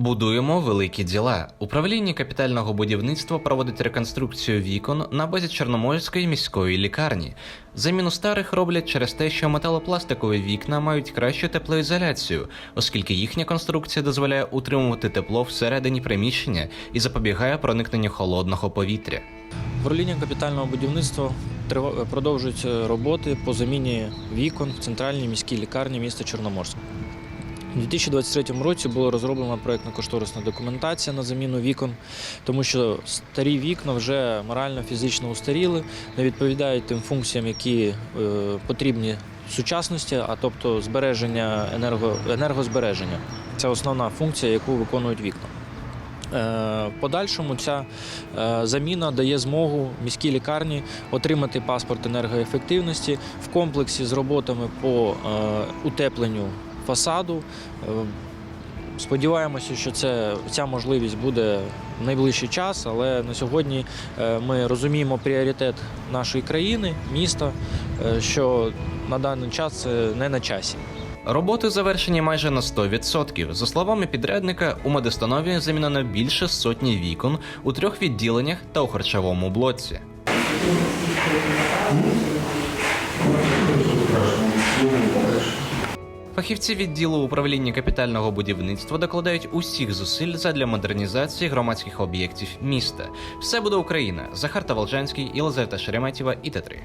Будуємо великі діла. Управління капітального будівництва проводить реконструкцію вікон на базі Чорноморської міської лікарні. Заміну старих роблять через те, що металопластикові вікна мають кращу теплоізоляцію, оскільки їхня конструкція дозволяє утримувати тепло всередині приміщення і запобігає проникненню холодного повітря. Управління капітального будівництва продовжують е, роботи по заміні вікон в центральній міській лікарні міста Чорноморськ. У 2023 році була розроблена проєктно-кошторисна документація на заміну вікон, тому що старі вікна вже морально-фізично устаріли, не відповідають тим функціям, які е, потрібні сучасності, а тобто збереження енерго, енергозбереження. Це основна функція, яку виконують вікна. Е, подальшому ця е, заміна дає змогу міській лікарні отримати паспорт енергоефективності в комплексі з роботами по утепленню фасаду. Е, Сподіваємося, що це, ця можливість буде в найближчий час, але на сьогодні е, ми розуміємо пріоритет нашої країни, міста, е, що на даний час це не на часі. Роботи завершені майже на 100%. За словами підрядника, у медустанові замінено більше сотні вікон у трьох відділеннях та у харчовому блоці. Фахівці відділу управління капітального будівництва докладають усіх зусиль задля модернізації громадських об'єктів міста. Все буде Україна. Захар Таволжанський, Єлизавета Шереметєва і Т3.